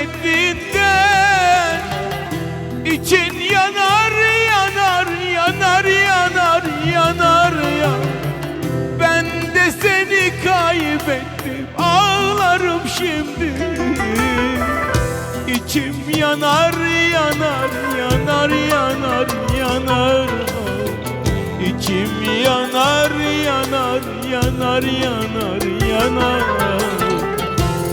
sevdiğinden için yanar yanar yanar yanar yanar ya Ben de seni kaybettim ağlarım şimdi İçim yanar yanar yanar yanar yanar İçim yanar yanar yanar yanar yanar, yanar.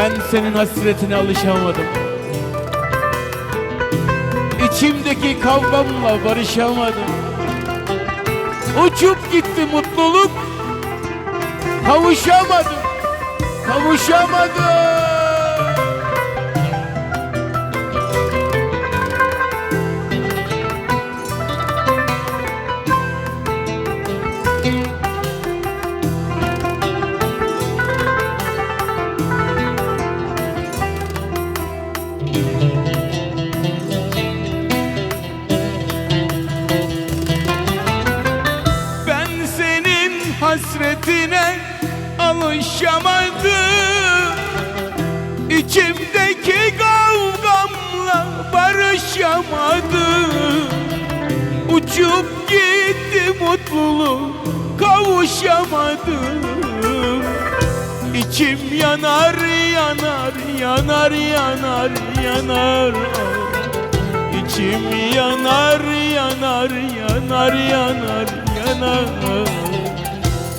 Ben senin hasretine alışamadım. İçimdeki kavgamla barışamadım. Uçup gitti mutluluk. Kavuşamadım. Kavuşamadım hasretine alışamadım. İçimdeki kavgamla barışamadım. Uçup gitti mutluluk kavuşamadım. İçim yanar yanar yanar yanar yanar. İçim yanar yanar yanar yanar yanar